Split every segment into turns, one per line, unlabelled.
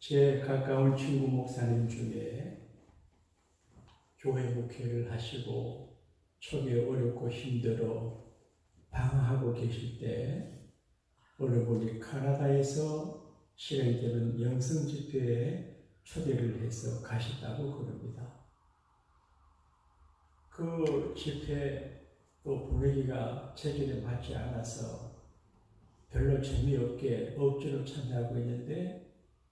제 가까운 친구 목사님 중에 교회 목회를 하시고 초기에 어렵고 힘들어 방황하고 계실 때 어느 분이 카나다에서 되면 영성 집회에 초대를 해서 가셨다고 그럽니다. 그 집회 또 분위기가 제길에 맞지 않아서 별로 재미없게 억지로 참여하고 있는데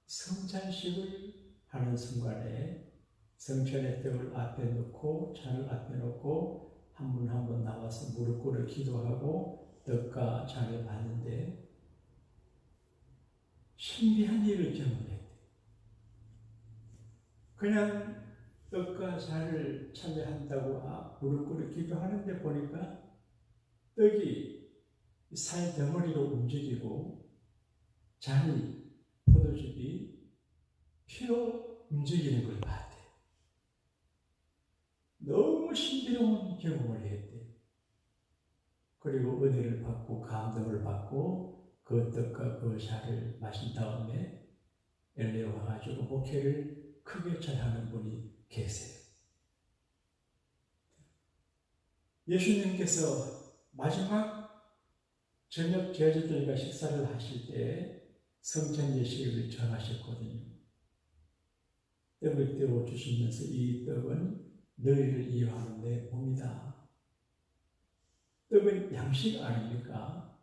성찬식을 하는 순간에 성찬의 떡을 앞에 놓고 잔을 앞에 놓고 한 분 한 분 나와서 무릎 꿇어 기도하고 떡과 잔을 받는데 신비한 일을 경험했대. 그냥 떡과 잔을 참여한다고 아, 무릎 꿇어 기도하는데 보니까 떡이 살 덩어리로 움직이고 잔이 포도즙이 피로 움직이는 걸 봤대. 너무 신비로운 경험을 했대. 그리고 은혜를 받고 감동을 받고 그 떡과 그 잔을 마신 다음에 엘레 와가지고 목회를 크게 잘하는 분이 계세요. 예수님께서 마지막 저녁 제자들과 식사를 하실 때 성찬 예식을 전하셨거든요. 떡을 떼어 주시면서 이 떡은 너희를 이해하는 내 몸이다. 떡은 양식 아닙니까?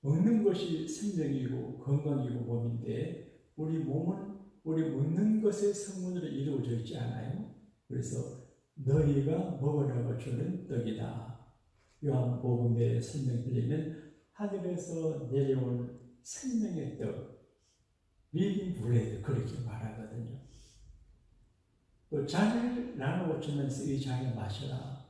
먹는 것이 생명이고 건강이고 몸인데 우리 몸은 우리 먹는 것의 성분으로 이루어져 있지 않아요? 그래서 너희가 먹으라고 주는 떡이다. 요한복음에 설명드리면 하늘에서 내려온 생명의 떡, 리빙 브레드 그렇게 말하거든요. 또 잔을 나누어 주면서 이 잔을 마셔라.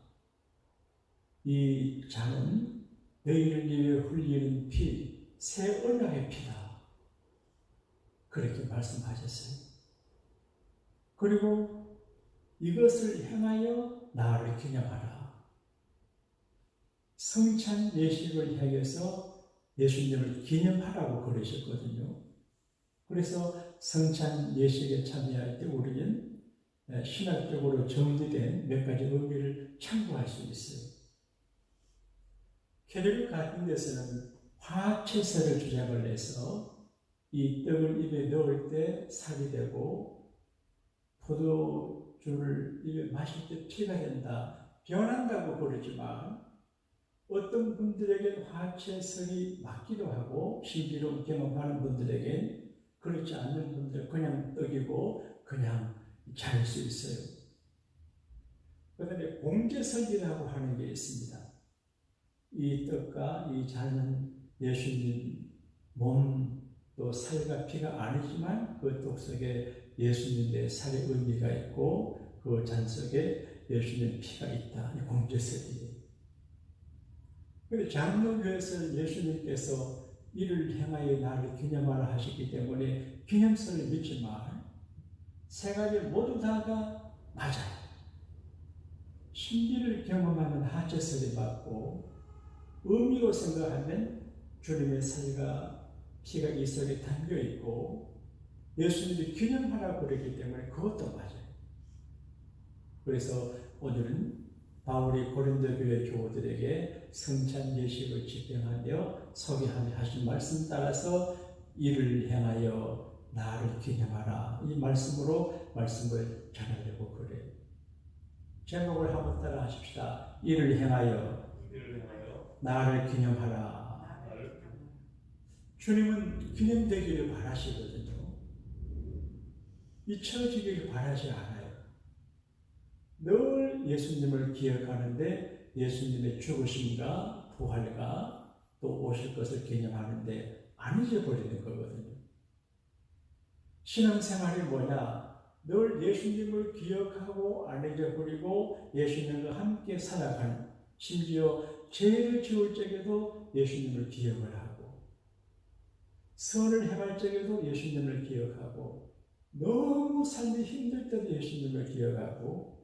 이 잔은 너희를 위해 흘리는 피, 새 언약의 피다. 그렇게 말씀하셨어요. 그리고 이것을 행하여 나를 기념하라. 성찬 예식을 향해서 예수님을 기념하라고 그러셨거든요. 그래서 성찬 예식에 참여할 때 우리는 신학적으로 정리된 몇 가지 의미를 참고할 수 있어요. 캐톨릭 같은 데서는 화채설을 주장을 해서 이 떡을 입에 넣을 때 살이 되고 포도주를 입에 마실 때 피가 된다. 변한다고 그러지만 어떤 분들에겐 화채설이 맞기도 하고 신비로운 경험하는 분들에겐 그렇지 않는 분들 그냥 떡이고 그냥 자를 수 있어요. 그 다음에 공제설이라고 하는 게 있습니다. 이 떡과 이 잔은 예수님 몸 또 살과 피가 아니지만 그 떡 속에 예수님의 살의 의미가 있고 그 잔 속에 예수님 피가 있다. 이 공제설이에요. 장로교에서 예수님께서 이를 행하여 나를 기념하라 하셨기 때문에 기념설을 믿지만 세 가지 모두 다가 맞아요. 신비를 경험하는 하체설이 맞고 의미로 생각하면 주님의 살과 피가 이 속에 담겨 있고 예수님이 기념하라고 그러기 때문에 그것도 맞아요. 그래서 오늘은 바울이 고린도 교회 교우들에게 성찬 예식을 집행하며 소개하며 하신 말씀 따라서 이를 향하여 나를 기념하라 이 말씀으로 말씀을 전하려고 그래요. 제목을 한번 따라 하십시다. 이를 향하여 나를 기념하라. 주님은 기념되기를 바라시거든요. 잊혀지기를 바라지 않아요. 늘 예수님을 기억하는데 예수님의 죽으심과 부활과 또 오실 것을 기념하는데 안 잊어버리는 거거든요. 신앙생활이 뭐냐? 늘 예수님을 기억하고 안 잊어버리고 예수님과 함께 살아가는 심지어 죄를 지을 적에도 예수님을 기억을 하고 선을 행할 적에도 예수님을 기억하고 너무 삶이 힘들 때도 예수님을 기억하고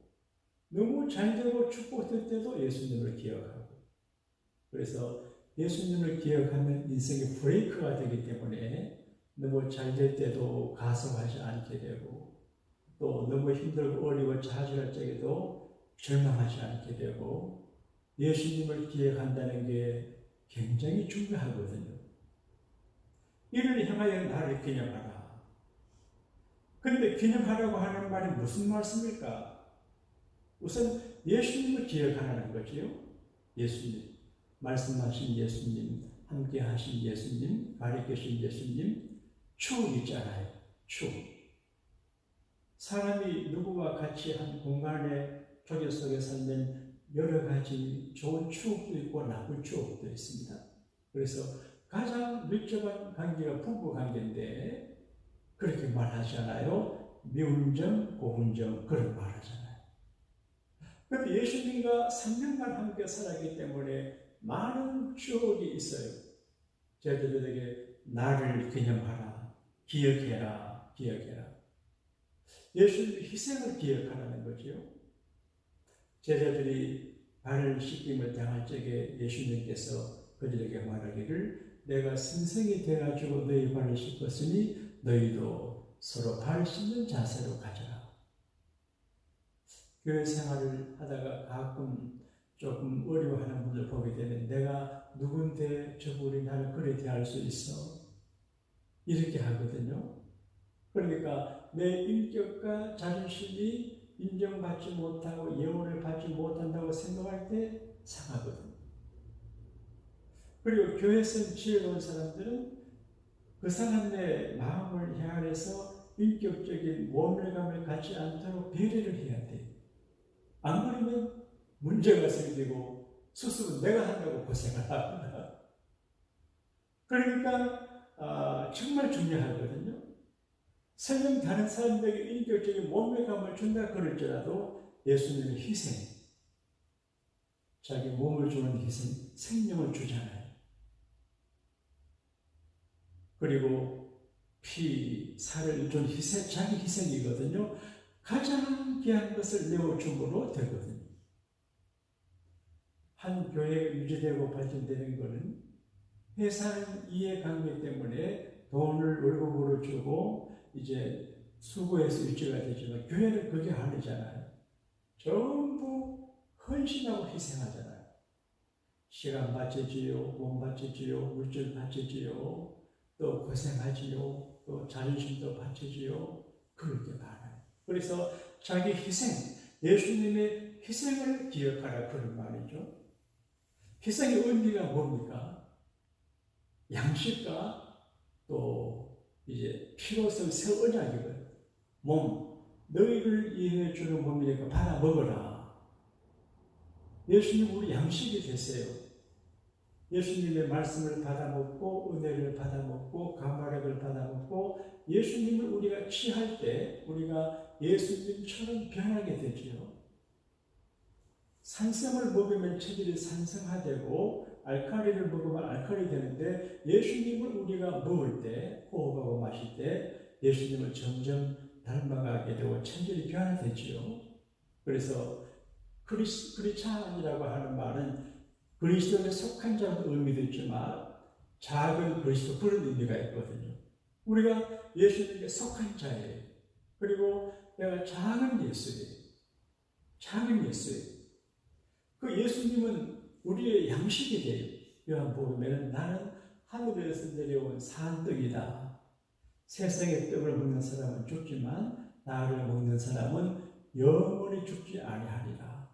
너무 잘되고 축복될 때도 예수님을 기억하고 그래서 예수님을 기억하면 인생의 브레이크가 되기 때문에 너무 잘 될 때도 가성하지 않게 되고 또 너무 힘들고 어려워 좌절할 적에도 절망하지 않게 되고 예수님을 기억한다는 게 굉장히 중요하거든요. 이를 향하여 나를 기념하라. 그런데 기념하라고 하는 말이 무슨 말씀일까? 우선 예수님을 기억하라는 거지요. 예수님, 말씀하신 예수님, 함께 하신 예수님, 가르치신 예수님, 추억 있잖아요. 추억. 사람이 누구와 같이 한 공간의 조개 속에 살면 여러 가지 좋은 추억도 있고 나쁜 추억도 있습니다. 그래서 가장 밀접한 관계가 부부 관계인데 그렇게 말하잖아요. 미운 점, 고운 점 그런 말하잖아요. 그런데 예수님과 3년간 함께 살았기 때문에 많은 추억이 있어요. 저들에게 나를 기념하라, 기억해라, 기억해라. 예수님의 희생을 기억하라는 거지요. 제자들이 발을 씻김을 당할 적에 예수님께서 그들에게 말하기를 내가 선생이 되어가지고 너희 발을 씻었으니 너희도 서로 발 씻는 자세로 가져라. 교회 생활을 하다가 가끔 조금 어려워하는 분들 보게 되면 내가 누군데 저분이 나를 그래 대할 수 있어? 이렇게 하거든요. 그러니까 내 인격과 자존심이 인정받지 못하고 예원을 받지 못한다고 생각할 때 상하거든요. 그리고 교회에서 지혜로운 사람들은 그 사람의 마음을 헤아려서 인격적인 모멸감을 갖지 않도록 배려를 해야 돼. 안 그러면 문제가 생기고 스스로 내가 한다고 고생을 합니다. 그러니까 아, 정말 중요하거든요. 설령 다른 사람들에게 인격적인 몸매감을 준다 그럴지라도 예수님의 희생, 자기 몸을 주는 희생, 생명을 주잖아요. 그리고 피, 살을 준 희생, 자기 희생이거든요. 가장 귀한 것을 내어줌으로 되거든요. 한 교회가 유지되고 발전되는 것은 회사는 이해관계 때문에 돈을 월급으로 주고 이제 수고해서 유지가 되지만 교회는 그게 아니잖아요. 전부 헌신하고 희생하잖아요. 시간 바치지요, 몸 바치지요, 물질 바치지요, 또 고생하지요, 또 자존심도 바치지요. 그렇게 많아요. 그래서 자기 희생, 예수님의 희생을 기억하라 그런 말이죠. 희생의 의미가 뭡니까? 양식과 또 이제 피로성 새 언약이거든. 몸, 너희를 이해해 주는 몸이니까 받아 먹어라. 예수님 우리 양식이 되세요. 예수님의 말씀을 받아 먹고 은혜를 받아 먹고 감화력을 받아 먹고 예수님을 우리가 취할 때 우리가 예수님처럼 변하게 되지요. 산성을 먹으면 체질이 산성화되고 알칼리를 먹으면 알칼리 되는데 예수님을 우리가 먹을 때 호흡하고 마실 때 예수님을 점점 닮아가게 되고 체질이 변화되지요. 그래서 크리스, 크리찬이라고 하는 말은 그리스도에 속한 자는 의미도 있지만 작은 그리스도 그런 의미가 있거든요. 우리가 예수님께 속한 자예요. 그리고 내가 작은 예수예요. 작은 예수예요. 그 예수님은 우리의 양식이 돼요. 요한복음에는 나는 하늘에서 내려온 산떡이다. 세상의 떡을 먹는 사람은 죽지만 나를 먹는 사람은 영원히 죽지 아니하리라.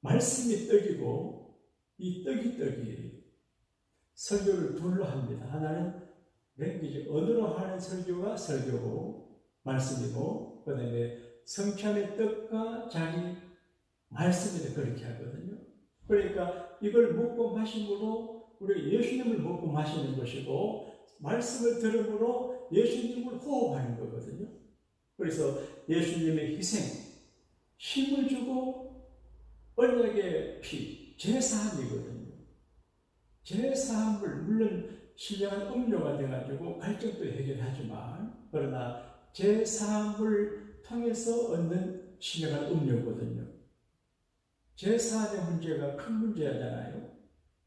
말씀이 떡이고 이 떡이 떡이에요. 설교를 둘로 합니다. 하나는 랭귀지 언어로 하는 설교가 설교고 말씀이고 그다음에 성찬의 떡과 자기 말씀을 그렇게 하거든요. 그러니까 이걸 먹고 마심으로 우리 예수님을 먹고 마시는 것이고 말씀을 들음으로 예수님을 호흡하는 거거든요. 그래서 예수님의 희생, 힘을 주고 언약의 피, 제사함이거든요. 제사함을 물론 신령한 음료가 돼가지고 갈증도 해결하지만 그러나 제사함을 통해서 얻는 신령한 음료거든요. 제사의 문제가 큰 문제잖아요.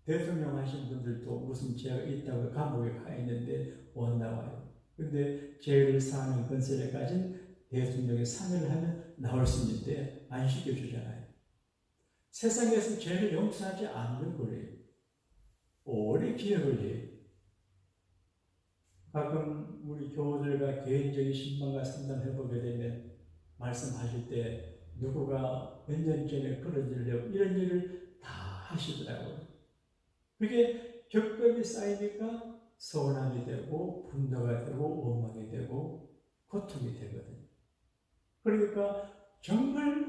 대통령 하신 분들도 무슨 죄가 있다고 감옥에 가 있는데 못 나와요. 근데 죄를 사하는 건설에 가진 대통령이 참여를 하면 나올 수 있는데 안 시켜주잖아요. 세상에서 죄를 용서하지 않는 거예요. 오래 기억을 해요. 가끔 우리 교우들과 개인적인 신방과 상담 해보게 되면 말씀하실 때 누구가 몇 년 전에 그런 일을 이런 일을 다 하시더라고요. 그게 격벽이 쌓이니까 서운함이 되고 분노가 되고 원망이 되고 고통이 되거든요. 그러니까 정말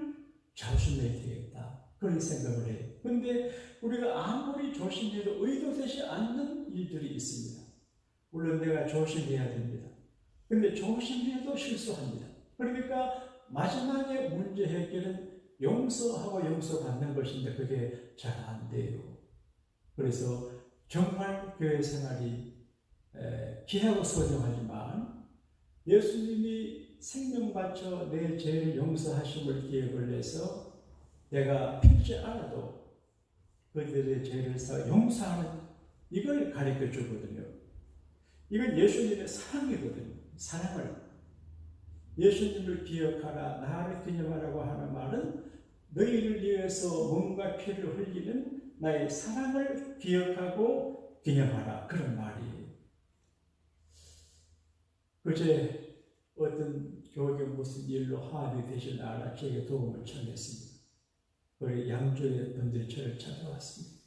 조심해야 되겠다. 그런 생각을 해요. 근데 우리가 아무리 조심해도 의도되지 않는 일들이 있습니다. 물론 내가 조심해야 됩니다. 근데 조심해도 실수합니다. 그러니까 마지막에 문제 해결은 용서하고 용서받는 것인데 그게 잘 안 돼요. 그래서 정말 교회 생활이 귀하고 소중하지만 예수님이 생명 바쳐 내 죄를 용서하심을 기억을 해서 내가 필지 않아도 그들의 죄를 사 용서하는 이걸 가르쳐 주거든요. 이건 예수님의 사랑이거든요. 사랑을. 예수님을 기억하라, 나를 기념하라고 하는 말은 너희를 위해서 몸과 피를 흘리는 나의 사랑을 기억하고 기념하라. 그런 말이에요. 그제 어떤 교육에 무슨 일로 화합이 되시나 제게 도움을 청했습니다. 우리 양쪽의 분들이 저를 찾아왔습니다.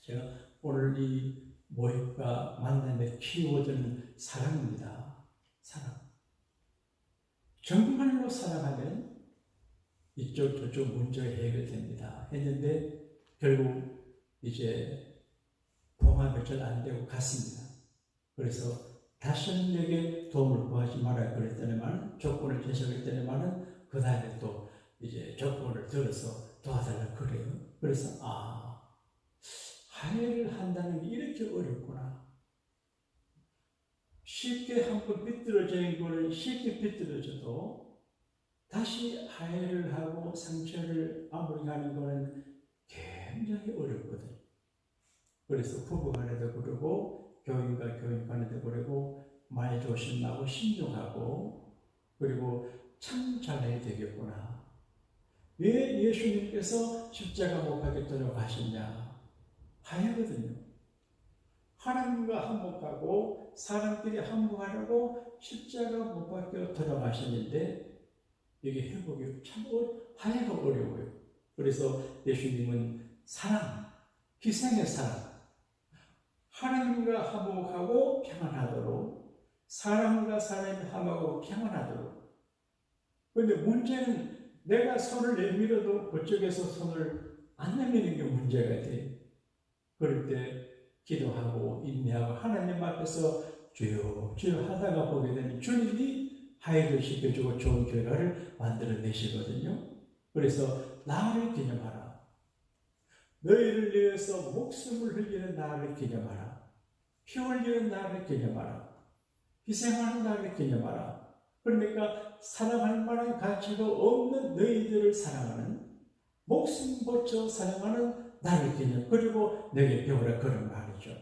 제가 오늘 이 모임과 만남에 키워주는 사랑입니다. 사랑. 정말로 사랑하면 이쪽 저쪽 문제가 해결됩니다. 했는데 결국 이제 봉합이 잘안 되고 갔습니다. 그래서 다시는 내게 도움을 구하지 말아야 그랬더니만 조건을 제시했더니만은 그 다음에 또 이제 조건을 들어서 도와달라 그래요. 그래서 아 화해를 한다는 게 이렇게 어렵구나. 쉽게 한번 삐뚤어진 거를 쉽게 삐뚤어져도 다시 화해를 하고 상처를 아물가는 거는 굉장히 어렵거든. 그래서 부부 간에도 그러고 교인과 교인 간에도 그러고 말 조심하고 신중하고 그리고 참 잘해야 되겠구나. 왜 예수님께서 십자가 못 가겠다고 하셨냐? 하야거든요. 하나님과 한복하고 사람들이 한복하려고 십자가 못 박혀 돌아가셨는데 이게 회복이 참 하야가 어려워요. 그래서 예수님은 사랑, 희생의 사랑, 하나님과 화목하고 평안하도록 사람과 사람이 화목하고 평안하도록 그런데 문제는 내가 손을 내밀어도 그쪽에서 손을 안 내미는 게 문제가 돼. 그럴 때 기도하고 인내하고 하나님 앞에서 주여 주여 하다가 보게 되면 주님이 하해를 시켜주고 좋은 결과를 만들어내시거든요. 그래서 나를 기념하라. 너희를 위해서 목숨을 흘리는 나를 기념하라. 피 흘리는 나를 기념하라. 희생하는 나를 기념하라. 그러니까 사랑할 만한 가치가 없는 너희들을 사랑하는 목숨 바쳐 사랑하는 나를 기념 그리고 내게 배우라 그런 말이죠.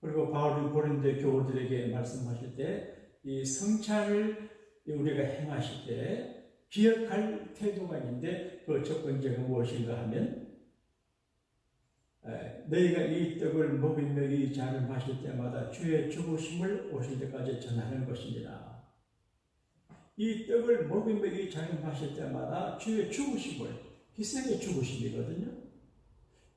그리고 바울이 고린도 교우들에게 말씀하실 때 이 성찬을 우리가 행하실 때 기억할 태도가 있는데 그 첫 번째가 무엇인가 하면 너희가 이 떡을 먹으며 이 잔을 마실 때마다 주의 죽으심을 오실 때까지 전하는 것입니다. 이 떡을 먹으며 이 잔을 마실 때마다 주의 죽으심을 희생의 죽으심이거든요.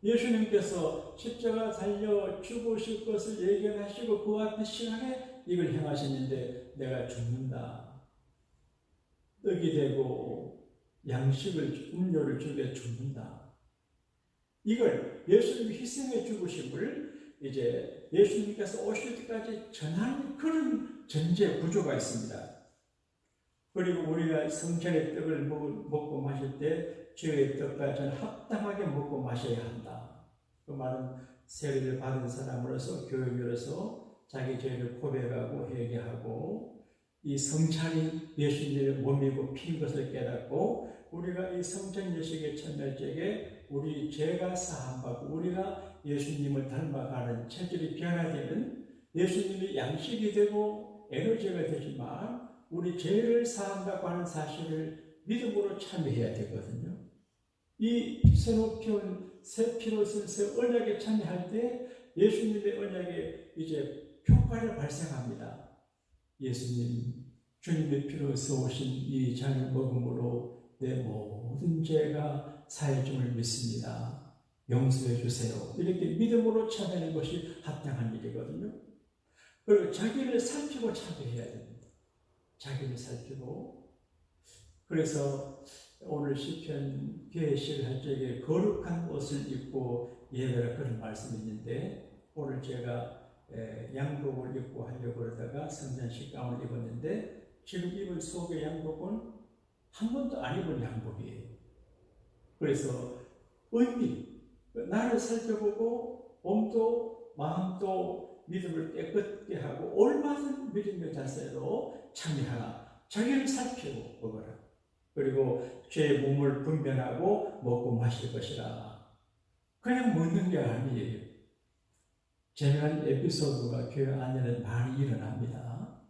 예수님께서 십자가 달려 죽으실 것을 예견하시고 그 앞에 시간에 이걸 행하셨는데 내가 죽는다. 떡이 되고 양식을 음료를 주게 죽는다. 이걸 예수님 희생해 죽으심을 이제 예수님께서 오실 때까지 전하는 그런 전제 구조가 있습니다. 그리고 우리가 성전의 떡을 먹고 마실 때 주의 떡과 전 합당하게 먹고 마셔야 한다. 그 말은 세례를 받은 사람으로서 교육으로서 자기 죄를 고백하고 회개하고 이 성찬이 예수님의 몸이고 피인 것을 깨닫고 우리가 이 성찬 예식의 첫날 째에 우리 죄가 사함받고 우리가 예수님을 닮아가는 체질이 변화되는 예수님이 양식이 되고 에너지가 되지만 우리 죄를 사한다고 하는 사실을 믿음으로 참여해야 되거든요. 이 새로 피운 새 피로 쓴새 언약에 참여할 때 예수님의 언약에 이제 효과를 발생합니다. 예수님, 주님의 피로 써오신 이 잔을 먹음으로 내 모든 죄가 사해줌을 믿습니다. 용서해 주세요. 이렇게 믿음으로 참여하는 것이 합당한 일이거든요. 그리고 자기를 살피고 참여해야 됩니다. 자기를 살피고. 그래서 오늘 시편 계시를 할 적에 거룩한 옷을 입고 예배를 그런 말씀이 있는데 오늘 제가 에, 양복을 입고 하려고 그러다가 성전식 가운을 입었는데 지금 입은 속의 양복은 한 번도 안 입은 양복이에요. 그래서 의미, 나를 살펴보고 몸도 마음도 믿음을 깨끗게 하고 올바른 믿음의 자세로 참여하라. 자기를 살피고 먹어라. 그리고 죄의 몸을 분별하고 먹고 마실 것이라. 그냥 먹는 게 아니에요. 재미난 에피소드가 교회 안에는 많이 일어납니다.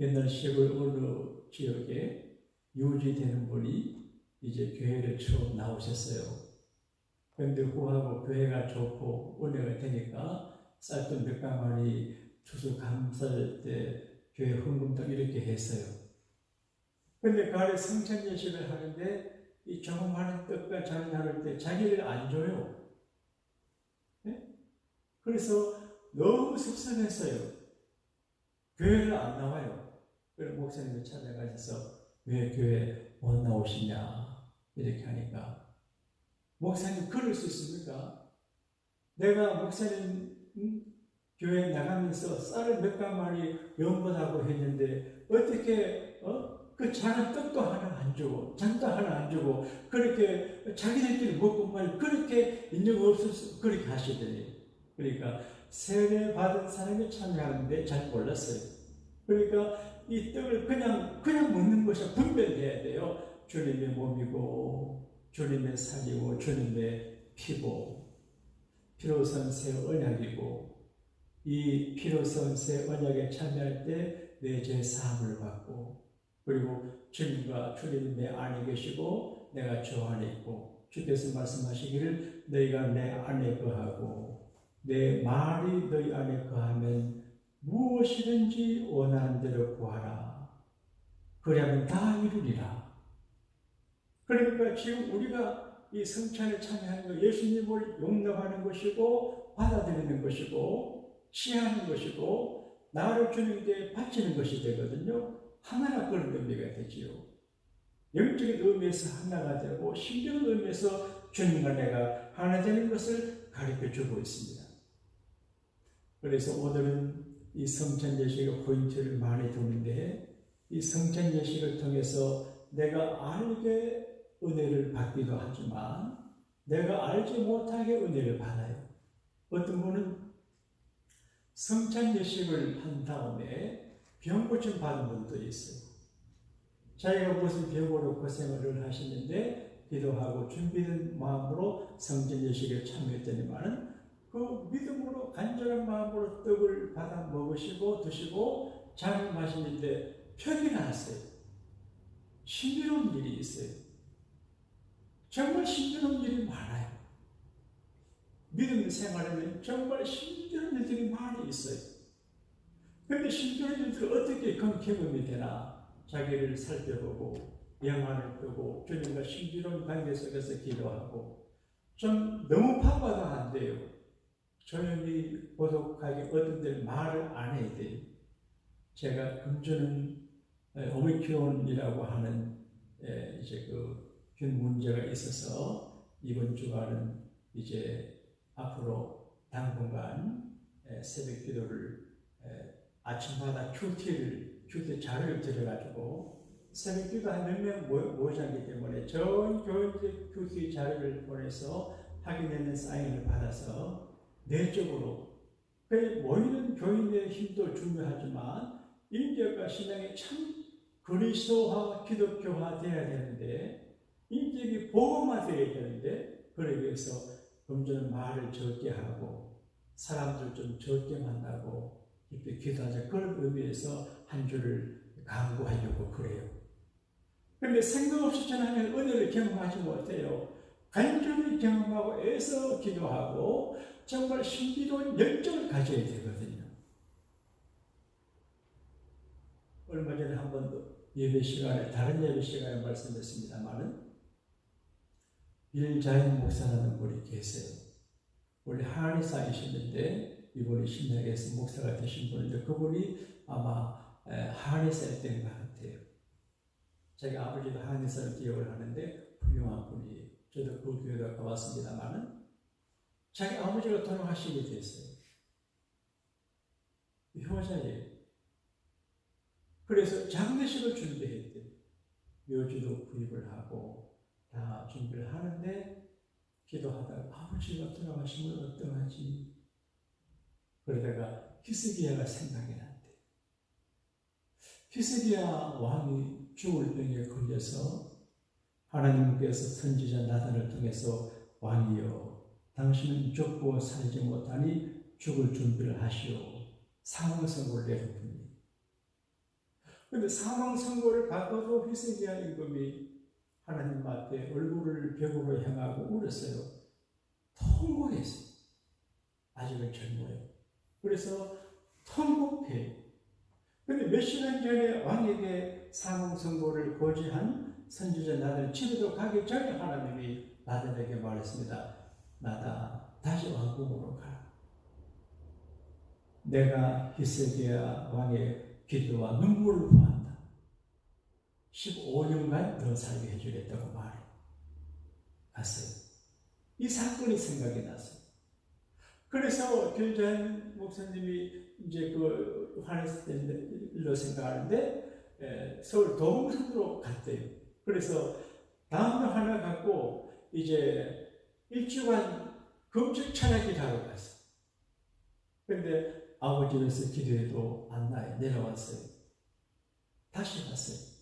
옛날 시골 어느 지역에 유지되는 분이 이제 교회를 처음 나오셨어요. 그런데 후하고 교회가 좋고 은혜가 되니까 쌀돈 몇 가마니 추수 감사할 때 교회 헌금도 이렇게 했어요. 근데 그 안에 성찬 예식을 하는데 이 조그마한 떡과 잔을 나눌 때 자기를 안 줘요. 네? 그래서 너무 속상했어요. 교회를 안 나와요. 그래서 목사님을 찾아가셔서 왜 교회 못 나오시냐 이렇게 하니까 목사님 그럴 수 있습니까? 내가 목사님 음, 교회 나가면서 쌀을 몇 가마니 연번하고 했는데 어떻게 어? 그 작은 떡도 하나 안 주고 잔도 하나 안 주고 그렇게 자기들끼리 먹고 말 그렇게 인정 없어서 그렇게 하시더니 그러니까 세례 받은 사람이 참여하는데 잘 몰랐어요. 그러니까 이 떡을 그냥 그냥 먹는 것이 분별해야 돼요. 주님의 몸이고 주님의 살이고 주님의 피고 피로선 새 언약이고 이 피로선 새 언약에 참여할 때 내 죄 사함을 받고 그리고 주님과 주님 내 안에 계시고 내가 주 안에 있고 주께서 말씀하시기를 너희가 내 안에 거하고 내 말이 너희 안에 거하면 무엇이든지 원하는 대로 구하라. 그리하면 다 이루리라. 그러니까 지금 우리가 이 성찬에 참여하는 것, 예수님을 용납하는 것이고 받아들이는 것이고 시하는 것이고 나를 주님께 바치는 것이 되거든요. 하나가 그런 의미가 되지요. 영적인 의미에서 하나가 되고 신적인 의미에서 주님과 내가 하나 되는 것을 가르쳐 주고 있습니다. 그래서 오늘은 이 성찬 예식의 포인트를 많이 두는데 이 성찬 예식을 통해서 내가 알게 은혜를 받기도 하지만 내가 알지 못하게 은혜를 받아요. 어떤 분은 성찬 예식을 한 다음에 병 고침 받은 분도 있어요. 자기가 무슨 병으로 고생을 하시는데 기도하고 준비된 마음으로 성전 예식에 참여했더니만은 그 믿음으로 간절한 마음으로 떡을 받아 먹으시고 드시고 잔을 마시는데 편이 났어요. 신비로운 일이 있어요. 정말 신비로운 일이 많아요. 믿음 생활에는 정말 신비로운 일들이 많이 있어요. 그런데 신비로운 일들을 어떻게 그 경험이 되나 자기를 살펴보고 영안을 끄고 주님과 신비로운 관계 속에서 기도하고 좀 너무 바빠도 안 돼요. 조용히 고독하게 어떤 데 말을 안 해야 돼요. 제가 금주는 오미크론이라고 하는 이제 그균 문제가 있어서 이번 주간은 이제 앞으로 당분간 새벽 기도를 아침마다 큐티를 큐티 자료를 들여가지고 새벽 기도 한몇명 않기 때문에 전 교인들 큐티 자료를 보내서 확인되는 사인을 받아서 내적으로 그 모이는 교인의 힘도 중요하지만 인격과 신앙이 참 그리스도화 기독교화 돼야 되는데 인격이 복음화 돼야 되는데 그러기 위해서 금전 말을 적게 하고 사람들 좀 적게 만나고 깊이 기도하자. 그런 의미에서 한 주를 강구하려고 그래요. 그런데 생각 없이 전하면 은혜를 경험하지 못해요. 간절히 경험하고 애써 기도하고 정말 신비로운 열정을 가져야 되거든요. 얼마 전에 한번 예배 시간에 다른 예배 시간에 말씀했습니다만은 빌자인 목사라는 분이 계세요. 원래 한의사이셨는데 이분이 신약에서 목사가 되신 분인데 그분이 아마 한의사일 때인 것 같아요. 제가 아버지도 한의사를 기억을 하는데 훌륭한 분이에요. 저도 그 교회에 가봤습니다만은 자기 아버지가 돌아가시게 됐어요. 효자예요. 그래서 장례식을 준비했대요. 묘지도 구입을 하고 다 준비를 하는데 기도하다가 아버지가 돌아가시면 어떡하지? 그러다가 히스기야가 생각이 난대. 히스기야 왕이 죽을 병에 걸려서 하나님께서 선지자 나단을 통해서 왕이여 당신은 죽고 살지 못하니 죽을 준비를 하시오. 사망 선고를 내렸더니 근데 사망 선고를 받고도 히스기야 임금이 하나님 앞에 얼굴을 벽으로 향하고 울었어요. 통곡했어요. 아직은 젊어요. 그래서 통곡해. 근데 몇 시간 전에 왕에게 사망 선고를 고지한 선지자 나단 집에도 가기 전에 하나님이 나단에게 말했습니다. 나다 다시 왕궁으로 가라. 내가 히스기야 왕의 기도와 눈물을 보았다. 15년간 더 살게 해주겠다고 말해. 갔어요. 이 사건이 생각이 났어요. 그래서 길자인 목사님이 이제 그 환했을 때 일로 생각하는데 에, 서울 도봉산으로 갔대요. 그래서 다음날 하나 갖고 이제 일주간 금식 철학이 하러 갔어. 근데 아버지에서 기도해도 안 나요. 내려왔어요. 다시 갔어요.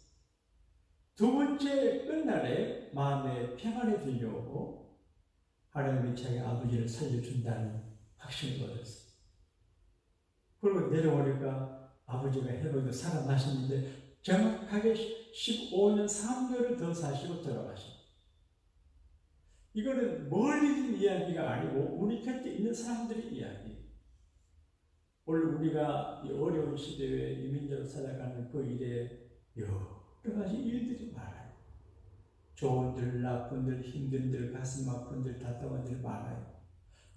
두 번째 끝날에 마음에 평안이 들려오고 하나님이 자기 아버지를 살려준다는 확신을 얻었어요. 그리고 내려오니까 아버지가 헤로도 살아나셨는데 정확하게 15년 3개월을 더 사시고 돌아가셨어요. 이거는 멀리 있는 이야기가 아니고 우리 곁에 있는 사람들의 이야기. 오늘 우리가 이 어려운 시대에 이민자로 살아가는 그 일에 여 러 가지 일들이 많아요. 좋은들, 나쁜들, 힘든들, 가슴 아픈들, 답답한들 많아요.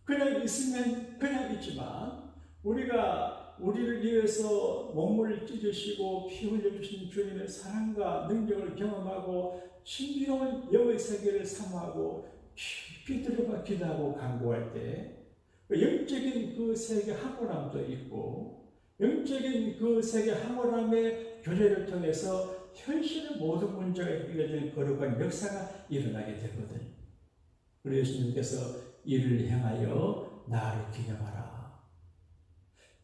그냥 있으면 그냥 있지만 우리가 우리를 위해서 몸을 찢으시고 피 흘려주신 주님의 사랑과 능력을 경험하고 신비로운 영의 세계를 삼하고 깊이 들어가 기도하고 간구할 때 영적인 그 세계 항원함도 있고 영적인 그 세계 항원함의 교제를 통해서 현실의 모든 문제가 해결되는 거룩한 역사가 일어나게 되거든. 우리 예수님께서 이를 향하여 나를 기념하라.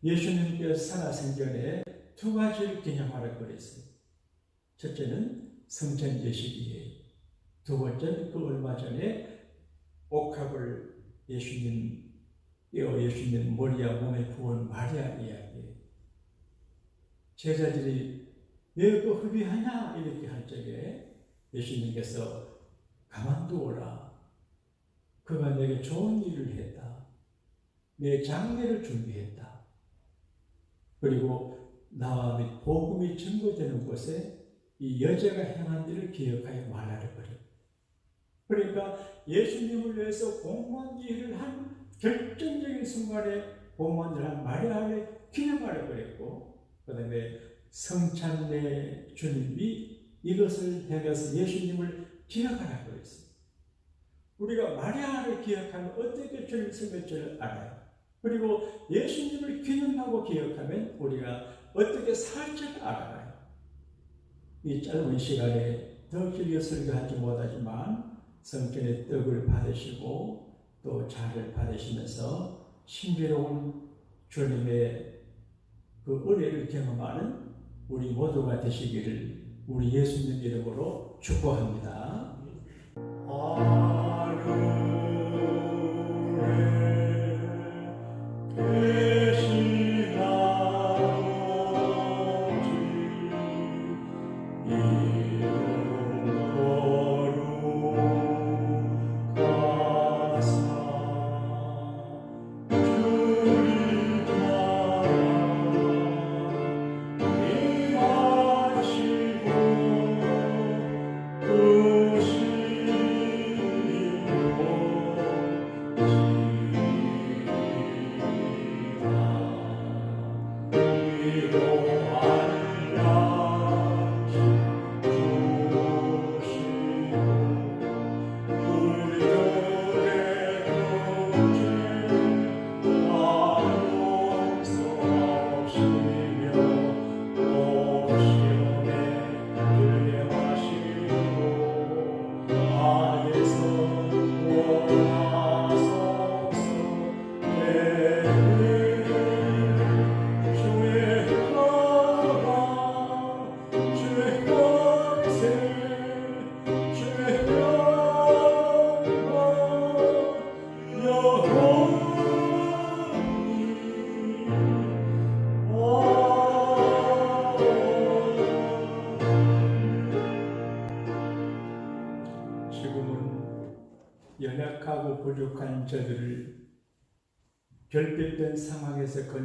예수님께서 살아생전에 두 가지를 기념하라 그랬어요. 첫째는 성전 예식이에요. 두 번째는 그 얼마 전에 옥합을 예수님 예수님 머리와 몸에 부은 마리아 이야기. 제자들이 왜그 흡입하냐 이렇게 할 적에 예수님께서 가만두어라. 그가 내게 좋은 일을 했다. 내 장례를 준비했다. 그리고 나와 및 복음이 증거되는 곳에 이 여자가 행한 일을 기억하여 말하라 그래. 그러니까 예수님을 위해서 공무원 일을 한 결정적인 순간에 공무원들 한 마리아를 기념하라 그랬고 그 다음에 성찬내 주님이 이것을 향해서 예수님을 기억하라 그랬어요. 우리가 마리아를 기억하면 어떻게 주님 섬길 줄 알아요. 그리고 예수님을 기념하고 기억하면 우리가 어떻게 살 줄 알아요. 이 짧은 시간에 더 길게 설교하지 못하지만 성전의 떡을 받으시고 또 자를 받으시면서 신비로운 주님의 그 은혜를 경험하는 우리 모두가 되시기를 우리 예수님 이름으로 축복합니다. 하루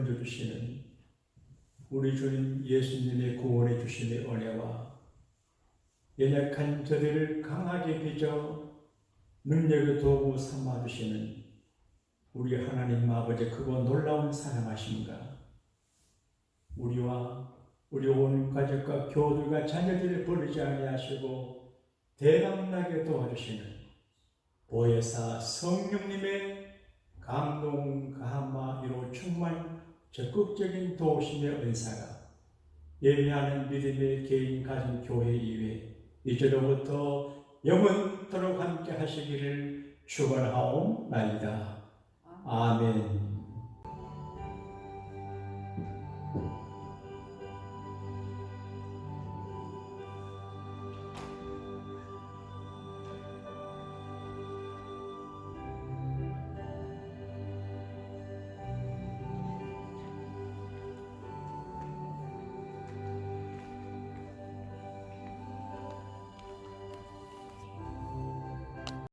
건져 주시는 우리 주님 예수님의 구원해 주심의 은혜와 연약한 저들을 강하게 빚어 능력의 도구 삼아 주시는 우리 하나님 아버지 그거 놀라운 사랑하심과 우리와 우리 온 가족과 교우들과 자녀들을 버리지 아니하시고 대담나게 도와주시는 보혜사 성령님의 감동 감화로 충만 적극적인 도우심의 은사가 예배하는 믿음의 개인 가정 교회 이외 이제로부터 영원토록 함께 하시기를 축원하옵나이다. 아멘.